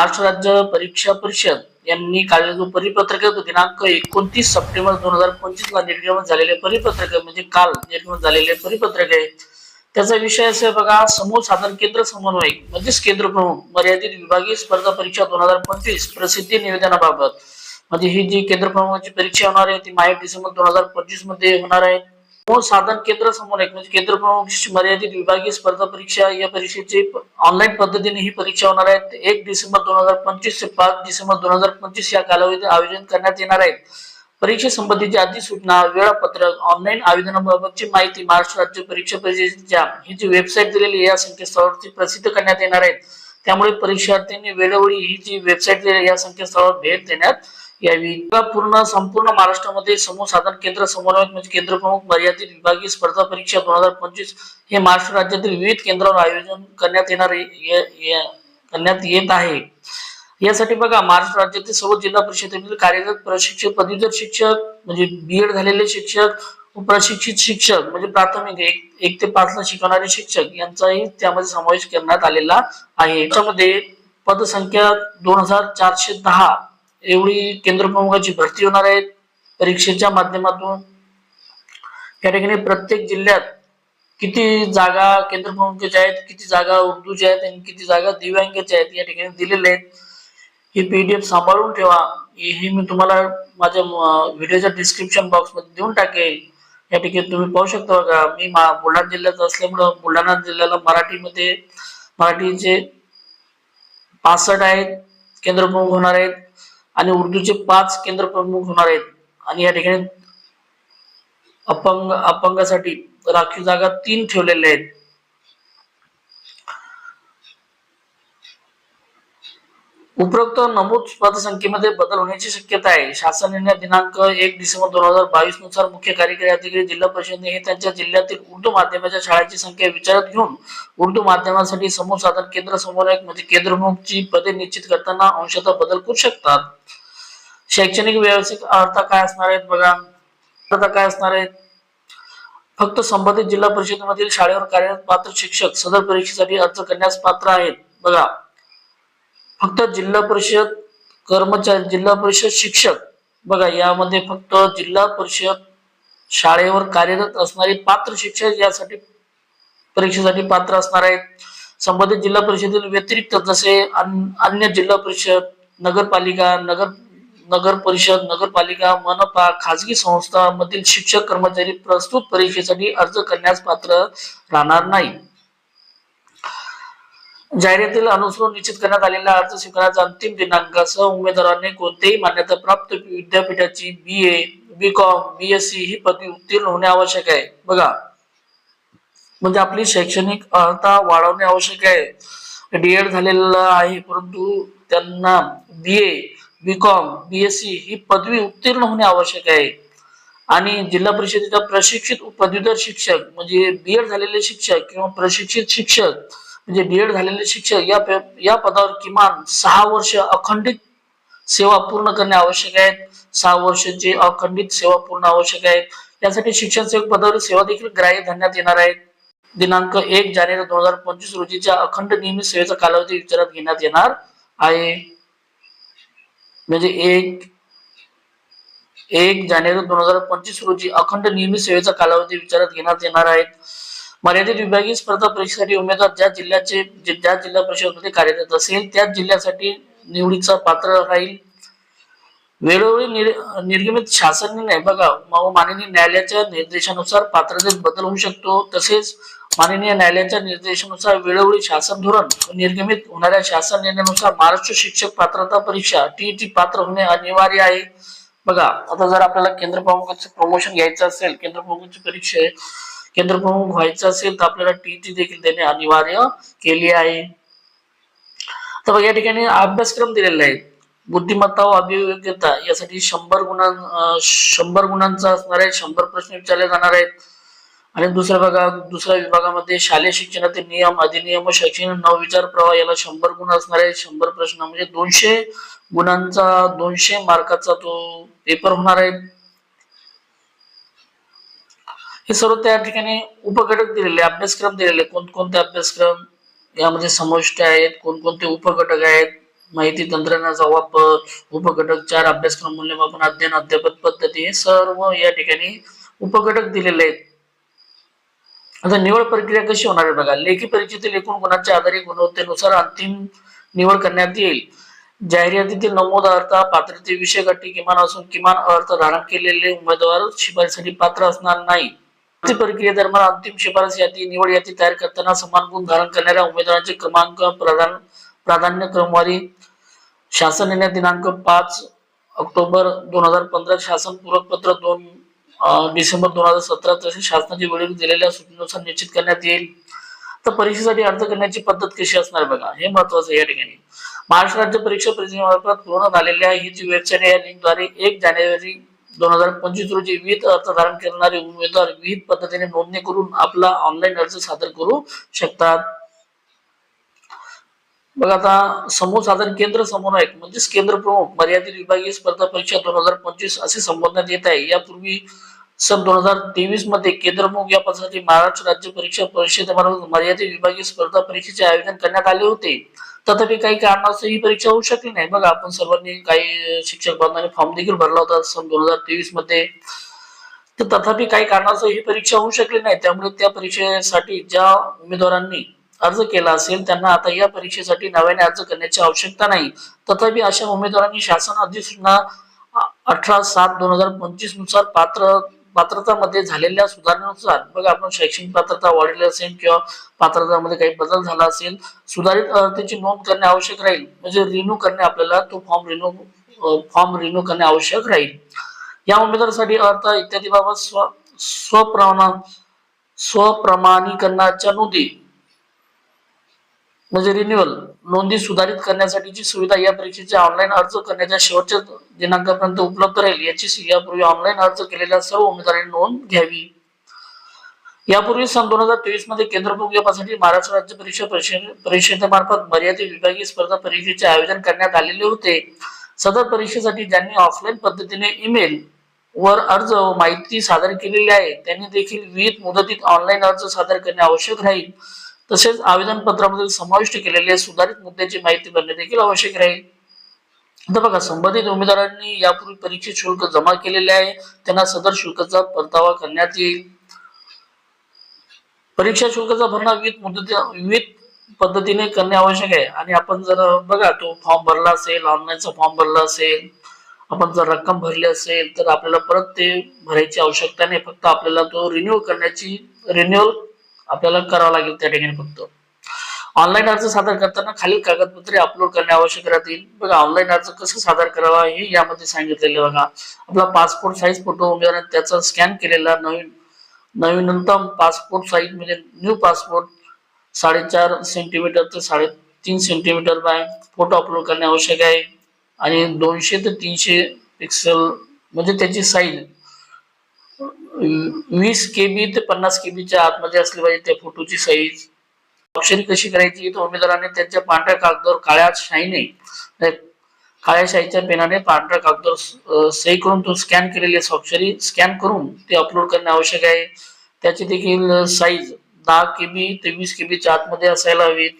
महाराष्ट्र राज्य परीक्षा परिषद यांनी काढलेलं जो परिपत्रक आहे तो दिनांक एकोणतीस सप्टेंबर दोन हजार पंचवीस ला निर्गमन झालेले परिपत्रक आहे, म्हणजे काल निर्गमन झालेले परिपत्रक आहे. त्याचा विषय असे बघा समूह साधन केंद्र समन्वयक म्हणजेच केंद्र प्रमुख मर्यादित विभागीय स्पर्धा परीक्षा दोन हजार पंचवीस प्रसिद्धी निवेदनाबाबत. म्हणजे ही जी केंद्र प्रमुखाची परीक्षा होणार आहे ती माहे डिसेंबर दोन हजार पंचवीसमध्ये होणार आहे. साधन केंद्र समोर एक म्हणजे केंद्र प्रमुख मर्यादित विभागीय स्पर्धा परीक्षा या परीक्षेची ऑनलाईन पद्धतीने ही परीक्षा होणार आहे एक डिसेंबर दोन हजार पंचवीस ते पाच डिसेंबर दोन हजार पंचवीस या कालावधीत आयोजन करण्यात येणार आहे. परीक्षेसंबंधीची अधिसूचना वेळापत्रक ऑनलाईन आवेदनाबाबतची माहिती महाराष्ट्र राज्य परीक्षा परिषदेच्या ही जी वेबसाईट दिलेली या संकेतस्थळावरती प्रसिद्ध करण्यात येणार आहे. त्यामुळे परीक्षार्थ्यांनी वेळोवेळी ही जी वेबसाईट दिलेली या संकेतस्थळावर भेट देण्यात यावी. पूर्ण संपूर्ण महाराष्ट्रामध्ये समूह साधन केंद्र समन्वयक म्हणजे केंद्र प्रमुख मर्यादित विभागीय स्पर्धा परीक्षा दोन हजार पंचवीस हे महाराष्ट्र राज्यातील विविध केंद्रावर आयोजन करण्यात येणार करण्यात येत आहे. यासाठी बघा महाराष्ट्र राज्यातील सर्व जिल्हा परिषदेतील कार्यरत प्रशिक्षक पदवीधर शिक्षक म्हणजे बीएड झालेले शिक्षक प्रशिक्षित शिक्षक म्हणजे प्राथमिक एक एक ते पाच ला शिकवणारे शिक्षक यांचाही त्यामध्ये समावेश करण्यात आलेला आहे. याच्यामध्ये पदसंख्या दोन हजार चारशे दहा एवढी केंद्र प्रमुखाची भरती होणार आहे परीक्षेच्या माध्यमातून या ठिकाणी प्रत्येक जिल्ह्यात किती जागा केंद्र प्रमुखाच्या आहेत किती जागा उर्दूच्या आहेत आणि किती जागा दिव्यांगाच्या आहेत या ठिकाणी दिलेल्या आहेत. ही पीडीएफ सांभाळून ठेवा. हे मी तुम्हाला माझ्या व्हिडिओच्या डिस्क्रिप्शन बॉक्समध्ये देऊन टाकेल. या ठिकाणी तुम्ही पाहू शकता का मी मा- बुलढाणा जिल्ह्यात असल्यामुळं बुलढाणा जिल्ह्याला मराठीमध्ये मराठीचे पासष्ट आहेत केंद्र प्रमुख होणार आहेत. आणि उर्दूचे पाच केंद्र प्रमुख होणार आहेत. आणि या ठिकाणी अपंग अपंगासाठी राखीव जागा तीन ठेवलेल्या आहेत. उपरोक्त नमूद पदसंख्येमध्ये बदल होण्याची शक्यता आहे. शासन निर्णय दिनांक एक डिसेंबर दोन हजार बावीसनुसार मुख्य कार्यकारी अधिकारी जिल्हा परिषदेने हे त्यांच्या जिल्ह्यातील उर्दू माध्यमाच्या शाळांची संख्या विचारात घेऊन उर्दू माध्यमासाठी समूह साधन केंद्र समन्वयक म्हणजे केंद्रमुखची पदे निश्चित करताना अंशतः बदल करू शकतात. शैक्षणिक व्यावसायिक अर्थ काय असणार आहेत बघा. अर्थ काय असणार आहेत? फक्त संबंधित जिल्हा परिषदेमधील शाळेवर कार्यरत पात्र शिक्षक सदर परीक्षेसाठी अर्ज करण्यास पात्र आहेत. बघा. फक्त जिल्हा परिषद कर्मचारी जिल्हा परिषद शिक्षक. बघा यामध्ये फक्त जिल्हा परिषद शाळेवर कार्यरत असणारे पात्र शिक्षक यासाठी परीक्षेसाठी पात्र असणार आहेत. संबंधित जिल्हा परिषदेतील व्यतिरिक्त जसे अन- अन्य जिल्हा परिषद नगरपालिका नगर नगर परिषद नगरपालिका मनपा खाजगी संस्थांमधील शिक्षक कर्मचारी प्रस्तुत परीक्षेसाठी अर्ज करण्यास पात्र राहणार नाही जाहिरातील अनुसरून निश्चित करण्यात आलेला अर्ज स्वीकारण्याचा अंतिम दिनांकासह उमेदवारांनी कोणत्याही मान्यता प्राप्त विद्यापीठाची B A B com B S C ही पदवी उत्तीर्ण होणे आवश्यक आहे. बघा. म्हणजे आपली शैक्षणिक अर्हता वाढवणे आवश्यक आहे. डीएड झालेला आहे परंतु त्यांना B A B com B S C ही पदवी उत्तीर्ण होणे आवश्यक आहे. आणि जिल्हा परिषदेचा प्रशिक्षित पदवीधर शिक्षक म्हणजे बीएड झालेले शिक्षक किंवा प्रशिक्षित शिक्षक म्हणजे डीएड झालेले शिक्षक या पे- या पदावर किमान सहा वर्ष अखंडित सेवा पूर्ण करणे आवश्यक आहे सहा वर्षांची अखंडित सेवा पूर्ण आवश्यक आहे यासाठी शिक्षण सेवक पदावर सेवा देखील ग्राह्य धरण्यात येणार आहे दिनांक एक जानेवारी दोन हजार पंचवीस रोजीच्या अखंड नियमित सेवेचा कालावधी विचारात घेण्यात येणार आहे. म्हणजे एक एक जानेवारी दोन हजार पंचवीस रोजी अखंड नियमित सेवेचा कालावधी विचारात घेण्यात येणार आहे मर्यादित विभागीय स्पर्धा परीक्षेसाठी उमेदवार ज्या जिल्ह्याचे ज्या जिल्हा परिषदमध्ये कार्यरत असेल त्याच जिल्ह्यासाठी निवडीचा पात्र राहील. वेळोवेळी निर- निर्गमित शासन निर्णय बघा मा- माननीय न्यायालयाच्या निर्देशानुसार पात्रतेत बदल होऊ शकतो तसेच माननीय न्यायालयाच्या निर्देशानुसार वेळोवेळी शासन धोरण निर्गमित होणाऱ्या शासन निर्णयानुसार महाराष्ट्र शिक्षक पात्रता परीक्षा टीईटी पात्र होणे अनिवार्य आहे. बघा आता जर आपल्याला केंद्र प्रमुखाचं प्रमोशन घ्यायचं असेल केंद्र प्रमुखाची परीक्षा आहे केंद्रप्रमुख व्हायचं असेल तर आपल्याला टीईटी देखील त्याने अनिवार्य केली आहे. तर बघा या ठिकाणी अभ्यासक्रम दिलेला आहे बुद्धिमत्ता व अभियोग्यता यासाठी शंभर गुणां शंभर गुणांचा असणार आहे शंभर प्रश्न विचारले जाणार आहेत. आणि दुसऱ्या बघा दुसऱ्या विभागामध्ये शालेय शिक्षणातील नियम अधिनियम व शैक्षणिक नवविचार प्रवाह याला शंभर गुण असणार आहे. शंभर प्रश्न म्हणजे दोनशे गुणांचा दोनशे मार्काचा तो पेपर होणार आहे. हे सर्व त्या ठिकाणी उपघटक दिलेले अभ्यासक्रम दिलेले कोणकोणते अभ्यासक्रम यामध्ये समाविष्ट आहेत कोणकोणते उपघटक आहेत माहिती तंत्रज्ञानाचा वापर उपघटक चार अभ्यासक्रम मूल्यमापन अध्ययन अध्यापन पद्धती हे सर्व या ठिकाणी उपघटक दिलेले आहेत. आता निवड प्रक्रिया कशी होणार आहे बघा लेखी परीक्षेतील एकूण गुणांच्या आधारे गुणवत्तेनुसार अंतिम निवड करण्यात येईल? जाहिरातीतील नमूद अर्थ पात्रते पात्रतेविषयक अटी किमान असून किमान अर्थ धारण केलेले उमेदवार शिफारसीसाठी पात्र असणार नाही भरती प्रक्रियेदरम्यान अंतिम शिफारस यादी निवड यादी तयार करताना समान गुण धारण करणाऱ्या उमेदवारांचे क्रमांक प्रधान प्राधान्य क्रमवारी शासन निर्णय दिनांक पाच ऑक्टोबर दोन हजार पंधरा शासन पूरक पत्र दोन डिसेंबर दोन हजार सतरा तसेच शासनाच्या वेळेवर दिलेल्या सूचनेनुसार निश्चित करण्यात येईल. तर परीक्षेसाठी अर्ज करण्याची पद्धत कशी असणार बघा हे महत्वाचं या ठिकाणी. महाराष्ट्र राज्य परीक्षा परिषदेमार्फत पूर्ण झालेल्या ही जी वेबसाईट आहे या लिंकद्वारे एक जानेवारी दोन हजार पंचवीस रोजी विहित अर्ज धारण करणारे उमेदवार विहित पद्धतीने नोंदणी करून आपला ऑनलाईन अर्ज सादर करू शकतात. बघा आता समूह साधन केंद्र समन्वयक म्हणजेच केंद्र प्रमुख मर्यादित विभागीय स्पर्धा परीक्षा दोन हजार पंचवीस असे संबोधण्यात येत आहे. यापूर्वी सन दोन हजार तेवीसमध्ये केंद्र प्रमुख या पदासाठी महाराष्ट्र राज्य परीक्षा परिषदेमार्फत मर्यादित विभागीय स्पर्धा परीक्षेचे आयोजन करण्यात आले होते. तथापि काही कारणास्तव ही परीक्षा होऊ शकली नाही. बघा आपण सर्वांनी काही शिक्षक बांधवांनी फॉर्म देखील भरला होता सन दोन हजार तेवीसमध्ये. तर तथापि काही कारणास्तव ही परीक्षा होऊ शकली नाही. त्यामुळे त्या परीक्षेसाठी ज्या उमेदवारांनी अर्ज केला असेल त्यांना आता या परीक्षेसाठी नव्याने अर्ज करण्याची आवश्यकता नाही. तथापि अशा उमेदवारांनी शासन अधिसूचना अठरा सात दोन हजार पंचवीसनुसार पात्र पात्रतामध्ये झालेल्या सुधारणेनुसार मग आपण शैक्षणिक पात्रता वाढली असेल किंवा पात्रतामध्ये काही बदल झाला असेल सुधारित अर्थाची नोंद करणे आवश्यक राहील. म्हणजे रिन्यू करणे आपल्याला तो फॉर्म रिन्यू फॉर्म रिन्यू करणे आवश्यक राहील. या उमेदवारासाठी अर्थ इत्यादी बाबत स्व स्वप्रमाण स्वप्रमाणीकरणाच्या नोंदी. म्हणजे रिन्युअल नोंदी सुधारित करण्यासाठीची सुविधा या परीक्षेचे ऑनलाईन अर्ज करण्याच्या शेवटच्या दिनांकापर्यंत उपलब्ध राहील याची यापूर्वी ऑनलाईन अर्ज केलेल्या सर्व उमेदवारांनी नोंद घ्यावी. यापूर्वी सन दोन हजार तेवीसमध्ये केंद्र प्रमुख महाराष्ट्र राज्य परीक्षा परिषद परिषदेमार्फत मर्यादित विभागीय स्पर्धा परीक्षेचे आयोजन करण्यात आलेले होते. सदर परीक्षेसाठी ज्यांनी ऑफलाईन पद्धतीने ईमेल वर अर्ज माहिती सादर केलेली आहे त्यांनी देखील विविध मुदतीत ऑनलाईन अर्ज सादर करणे आवश्यक राहील. तसेच आवेदन पत्रामध्ये समाविष्ट केलेले सुधारित मुद्द्याची माहिती भरणे देखील आवश्यक राहील. आता बघा संबंधित उमेदवारांनी यापूर्वी परीक्षेत शुल्क जमा केलेले आहे. त्यांना सदर शुल्काचा परतावा करण्यात येईल. परीक्षा शुल्काचा भरणा विविध मुदती विविध पद्धतीने करणे आवश्यक आहे. आणि आपण जर बघा तो फॉर्म भरला असेल ऑनलाईनचा फॉर्म भरला असेल आपण जर रक्कम भरली असेल तर आपल्याला परत ते भरायची आवश्यकता नाही. फक्त आपल्याला तो रिन्यू करण्याची रिन्युअल आपल्याला करावं लागेल त्या ठिकाणी फक्त. ऑनलाईन अर्ज सादर करताना खालील कागदपत्रे अपलोड करणे आवश्यक राहतील. बघा ऑनलाईन अर्ज कसं सादर करावा हे यामध्ये सांगितलेले बघा. आपला पासपोर्ट साईज फोटो वगैरे त्याचा स्कॅन केलेला नवीन नवीनतम पासपोर्ट साईज म्हणजे न्यू पासपोर्ट साडेचार सेंटीमीटर ते साडेतीन सेंटीमीटर बाय फोटो अपलोड करणे आवश्यक आहे. आणि दोनशे ते तीनशे पिक्सल म्हणजे त्याची साईज वीस के बी ते पन्नास केबीच्या आतमध्ये असली पाहिजे त्या फोटोची साईज स्वाक्षरी कशी करायची तर उमेदवाराने त्यांच्या पांढऱ्या कागदावर काळ्या शाईने काळ्या शाईच्या पेनाने पांढऱ्या कागदावर सही करून तो स्कॅन केलेली स्वाक्षरी. स्कॅन करून ते अपलोड करणे आवश्यक आहे. त्याची देखील साईज दहा केबी ते वीस केबीच्या आतमध्ये असायला हवीत.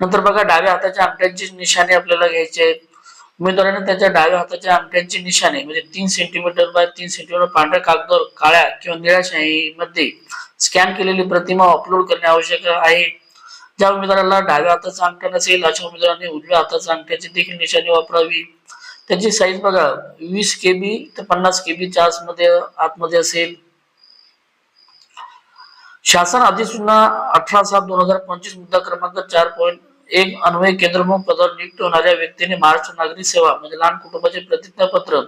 नंतर बघा डाव्या हाताच्या आमट्यांची निशाणे आपल्याला घ्यायचे आहेत. उमेदवारांना त्याच्या डाव्या हाताच्या अंगठ्यांची निशाणे म्हणजे तीन सेंटीमीटर बाय तीन सेंटीमीटर पांढऱ्या कागदावर काळ्या किंवा निळ्या शाईमध्ये स्कॅन केलेली प्रतिमा अपलोड करणे आवश्यक आहे. ज्या उमेदवाराला डाव्या हाताचा अंगठा नसेल अशा उमेदवारांनी उजव्या हाताच्या अंगठ्याची देखील निशाणी वापरावी. त्याची साईज बघा वीस के बी ते पन्नास के बीच्या आतमध्ये आतमध्ये असेल. शासन अधिसूचना अठरा सात दोन हजार पंचवीस मुद्दा क्रमांक चार पॉईंट एक अन्वय केंद्रप्रमुख पदावर नियुक्त होणाऱ्या व्यक्तीने महाराष्ट्र नागरिक सेवा म्हणजे लहान कुटुंबाचे प्रतिज्ञापत्र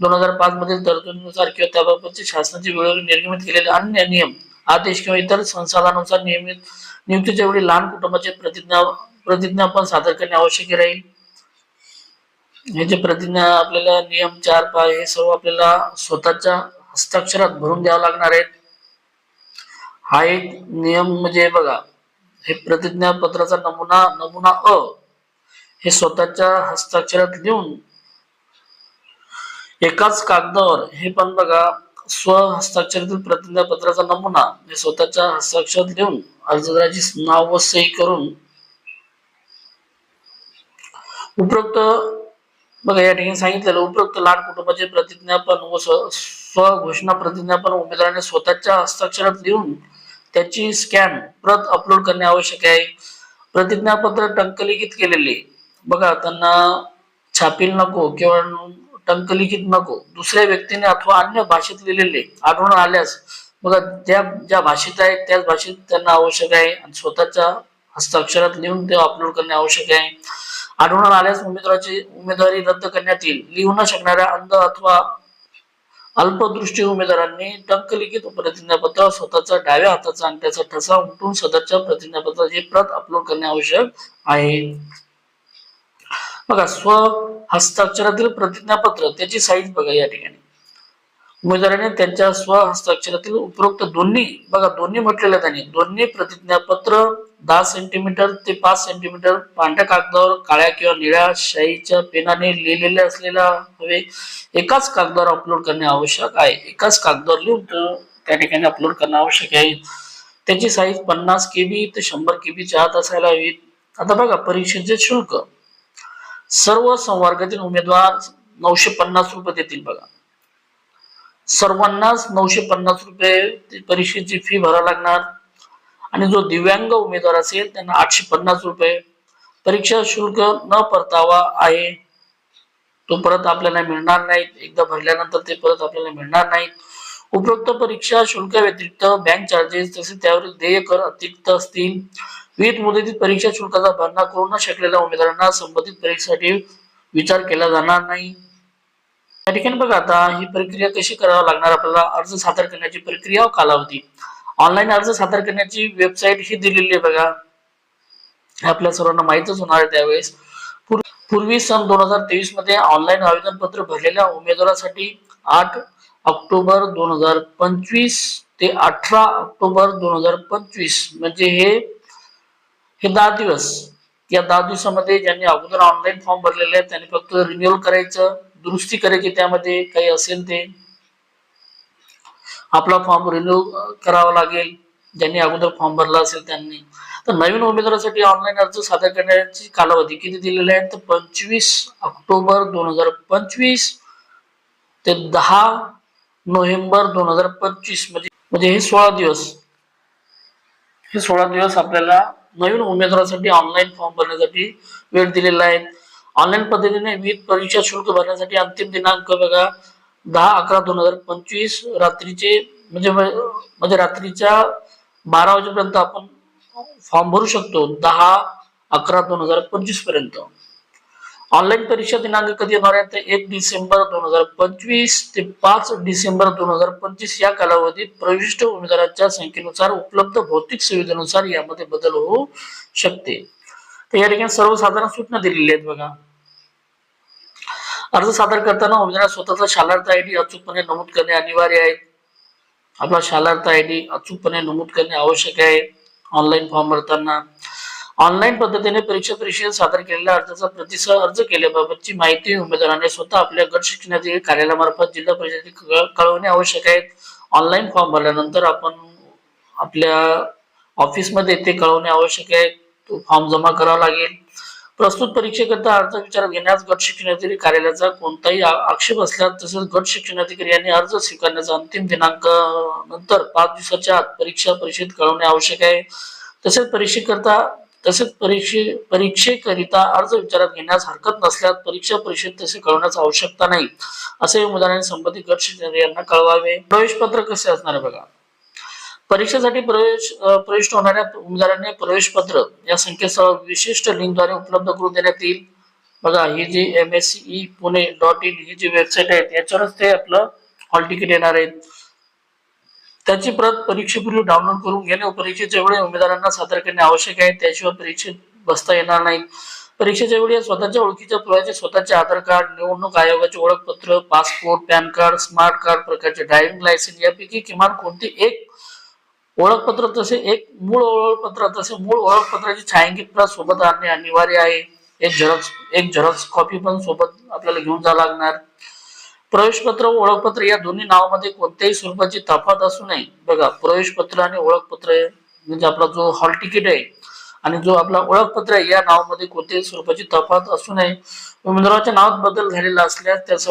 दोन हजार पाच मधील तरतुदीनुसार किंवा त्याबाबतचे शासनाची वेळोवेळी निर्गमित केलेले अन्य नियम आदेश किंवा इतर संसाधनानुसार नियमित नियुक्तीच्या वेळी लहान कुटुंबाचे प्रतिज्ञा प्रतिज्ञापन सादर करणे आवश्यक राहील. हे जे प्रतिज्ञा आपल्याला नियम चार पाय हे सर्व आपल्याला स्वतःच्या हस्ताक्षरात भरून द्यावं लागणार आहेत. हा एक नियम म्हणजे बघा हे प्रतिज्ञापत्राचा नमुना नमुना अ हे स्वतःच्या हस्ताक्षरात लिहून एकाच कागदावर हे पण बघा स्व हस्ताक्षरातील प्रतिज्ञा नमुना हे स्वतःच्या हस्ताक्षरात लिहून अर्जदाराची नाव व सही करून उपरोक्त बघा या ठिकाणी सांगितलेलं उपरोक्त लाड कुटुंबाचे प्रतिज्ञापन व स्व- स्वघोषणा प्रतिज्ञापन उमेदवाराने स्वतःच्या हस्ताक्षरात लिहून त्याची स्कॅन प्रत अपलोड करणे आवश्यक आहे. प्रतिज्ञापत्र टंकलिखित केलेले. बघा त्यांना छापील नको किंवा टंकलिखित नको. दुसऱ्या व्यक्तीने अथवा अन्य भाषेत लिहिलेले आढळून आल्यास बघा ज्या ज्या भाषेत आहे त्याच भाषेत त्यांना आवश्यक आहे. आणि स्वतःच्या हस्ताक्षरात लिहून ते अपलोड करणे आवश्यक आहे. आढळून आल्यास उमेदवाराची उमेदवारी रद्द करण्यात येईल. लिहू न शकणाऱ्या अंध अथवा अल्पदृष्टी उमेदवारांनी टंकलिखित प्रतिज्ञापत्र स्वतःचा डाव्या हाताचा अंगठ्याचा ठसा उमटून सदरच्या प्रतिज्ञापत्राची प्रत अपलोड करणे आवश्यक आहे. बघा स्व हस्ताक्षरातील प्रतिज्ञापत्र त्याची साईज बघा या ठिकाणी. उमेदवाराने त्यांच्या स्व हस्ताक्षरातील उपरोक्त दोन्ही बघा दोन्ही म्हटलेलं त्यांनी. दोन्ही प्रतिज्ञापत्र दहा सेंटीमीटर ते पाच सेंटीमीटर पांढऱ्या कागदावर काळ्या किंवा निळ्या शाईच्या पेनाने लिहिलेले असलेला हवे. एकाच कागदावर अपलोड करणे आवश्यक आहे. एकाच कागदावर लिहून तो त्या ठिकाणी अपलोड करणं आवश्यक आहे. त्याची साईज पन्नास केबी ते शंभर केबीच्या आत असायला हवी. आता बघा परीक्षेचे शुल्क. सर्व संवर्गातील उमेदवार नऊशे पन्नास रुपये देतील बघा. सर्वांनाच नऊशे पन्नास रुपये परीक्षेची फी भरावी लागणार. आणि जो दिव्यांग उमेदवार असेल त्यांना आठशे पन्नास रुपये. परीक्षा शुल्क न परतावा आहे. तो परत आपल्याला मिळणार नाही एकदा भरल्यानंतर ते परत आपल्याला मिळणार नाही उपरोक्त परीक्षा शुल्क व्यतिरिक्त बँक चार्जेस तसेच त्यावरील देय कर अतिरिक्त असतील. विविध मुदतीत परीक्षा शुल्काचा भरणा करू न शकलेल्या उमेदवारांना संबंधित परीक्षेसाठी विचार केला जाणार नाही. या ठिकाणी बघा आता ही प्रक्रिया कशी करावी लागणार आपल्याला अर्ज सादर करण्याची प्रक्रिया व कालावधी. ऑनलाईन अर्ज सादर करण्याची वेबसाईट ही दिलेली आहे बघा. हे आपल्या सर्वांना माहितच होणार आहे त्यावेळेस. पूर्वी सन दोन हजार तेवीसमध्ये ऑनलाईन आवेदन पत्र भरलेल्या उमेदवारासाठी आठ ऑक्टोबर दोन हजार पंचवीस ते अठरा ऑक्टोबर दोन हजार पंचवीस म्हणजे हे हे दहा दिवस. या दहा दिवसामध्ये ज्यांनी अगोदर ऑनलाईन फॉर्म भरलेले आहेत त्यांनी फक्त रिन्युअल करायचं. दुरुस्ती करायची त्यामध्ये काही असेल ते आपला फॉर्म रिन्यू करावा लागेल. ज्यांनी अगोदर फॉर्म भरला असेल त्यांनी. तर नवीन उमेदवारासाठी ऑनलाईन अर्ज सादर करण्याची कालावधी किती दिलेली आहे? तर पंचवीस ऑक्टोबर दोन हजार पंचवीस ते दहा नोव्हेंबर दोन हजार पंचवीस म्हणजे म्हणजे हे सोळा दिवस. हे सोळा दिवस आपल्याला नवीन उमेदवारासाठी ऑनलाईन फॉर्म भरण्यासाठी वेळ दिलेला आहे. ऑनलाईन पद्धतीने विविध परीक्षा शुल्क भरण्यासाठी अंतिम दिनांक बघा. दहा अकरा दोन हजार पंचवीस रात्रीचे म्हणजे म्हणजे रात्रीच्या बारा वाजेपर्यंत आपण फॉर्म भरू शकतो. दहा अकरा दोन हजार पंचवीसपर्यंत. ऑनलाईन परीक्षा दिनांक कधी येणार आहे तर एक डिसेंबर दोन हजार पंचवीस ते पाच डिसेंबर दोन हजार पंचवीस या कालावधीत प्रविष्ट उमेदवारांच्या संख्येनुसार उपलब्ध भौतिक सुविधेनुसार यामध्ये बदल होऊ शकते. तर या ठिकाणी सर्वसाधारण सूचना दिलेल्या आहेत बघा. अर्ज सादर करताना उमेदवार स्वतःचा शालार्थ आय डी अचूकपणे नमूद करणे अनिवार्य आहे. आपला शालार्थ आय डी अचूकपणे नमूद करणे आवश्यक आहे. ऑनलाईन फॉर्म भरताना ऑनलाईन पद्धतीने परीक्षा परिषदेत सादर केलेल्या अर्जाचा प्रतिसह अर्ज केल्याबाबतची माहिती उमेदवाराने स्वतः आपल्या गट शिक्षणाधिकारी कार्यालयामार्फत जिल्हा परिषदेत कळवणे आवश्यक आहे. ऑनलाईन फॉर्म भरल्यानंतर आपण आपल्या ऑफिसमध्ये ते कळवणे आवश्यक आहे. तो फॉर्म जमा करावा लागेल. प्रस्तुत परीक्षेकरता अर्ज विचारात घेण्यास गट शिक्षणाधिकारी कार्यालयाचा कोणताही आक्षेप असल्यास तसेच गट शिक्षणाधिकारी यांनी अर्ज स्वीकारण्याचा अंतिम दिनांक नंतर पाच दिवसाच्या आत परीक्षा परिषद कळवणे आवश्यक आहे. तसेच परीक्षेकरता तसेच परीक्षे परीक्षेकरिता अर्ज विचारात घेण्यास हरकत नसल्यास परीक्षा परिषद तसे कळवण्याची आवश्यकता नाही असे उमेदवारांनी संबंधित गट शिक्षण यांना कळवावे. प्रवेश पत्र कसे असणार बघा? परीक्षेसाठी प्रवेश प्रविष्ट होणाऱ्या उमेदवारांनी प्रवेश पत्र या संकेतस्थळावर विशिष्ट लिंकद्वारे उपलब्ध करून देण्यात येईल. बघा ही जी M S E Pune dot in ही जी वेबसाईट आहे याच्यावरच ते आपलं हॉल तिकीट येणार आहे त्याची प्रत परीक्षेपूर्वी डाउनलोड करून घेणे व परीक्षेच्या वेळी उमेदवारांना सादर करणे आवश्यक आहे. त्याशिवाय परीक्षेत बसता येणार नाही. परीक्षेच्या वेळी स्वतःच्या ओळखीच्या पुराचे स्वतःचे आधार कार्ड निवडणूक आयोगाचे ओळखपत्र passport PAN card smart card प्रकारचे ड्रायव्हिंग लायसन्स यापैकी किमान कोणते एक ओळखपत्र तसे एक मूळ ओळखपत्र तसे मूळ ओळखपत्राची छायांकित प्रत सोबत आणणे अनिवार्य आहे. एक झेरॉक्स एक झेरॉक्स कॉपी पण सोबत आपल्याला घेऊन जावं लागणार. प्रवेशपत्र व ओळखपत्र या दोन्ही नावामध्ये कोणत्याही स्वरूपाची तफात असू नये. बघा प्रवेशपत्र आणि ओळखपत्र म्हणजे आपला जो हॉल तिकीट आहे आणि जो आपला ओळखपत्र आहे या नावामध्ये कोणत्याही स्वरूपाची तफात असू नये. उमेदवाराच्या नावात बदल झालेला असल्यास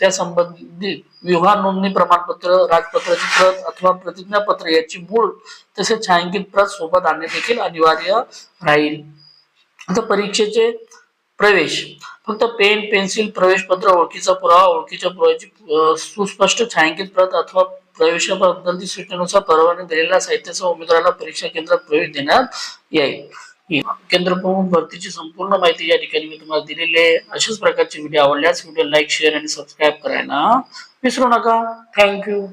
त्या संबंधी विवाह नोंदणी प्रमाणपत्र राजपत्राची प्रत अथवा प्रतिज्ञापत्र याची मूळ तसेच छायांकित प्रत सोबत आणणे देखील अनिवार्य राहील. आता परीक्षेचे प्रवेश. फक्त पेन पेन्सिल प्रवेश पत्र ओळखीचा पुरावा ओळखीच्या पुराव्याची सुस्पष्ट छायांकित प्रत अथवा प्रवेशाबद्दलची सूचनेनुसार परवाने दिलेल्या साहित्यासह उमेदवाराला परीक्षा केंद्रात प्रवेश देण्यात येईल. केंद्र प्रमुख भरतीची संपूर्ण माहिती या ठिकाणी मी तुम्हाला दिलेली आहे. अशाच प्रकारचे व्हिडिओ आवडल्यास व्हिडिओ लाईक शेअर आणि सबस्क्राईब करायला विसरू नका. थँक्यू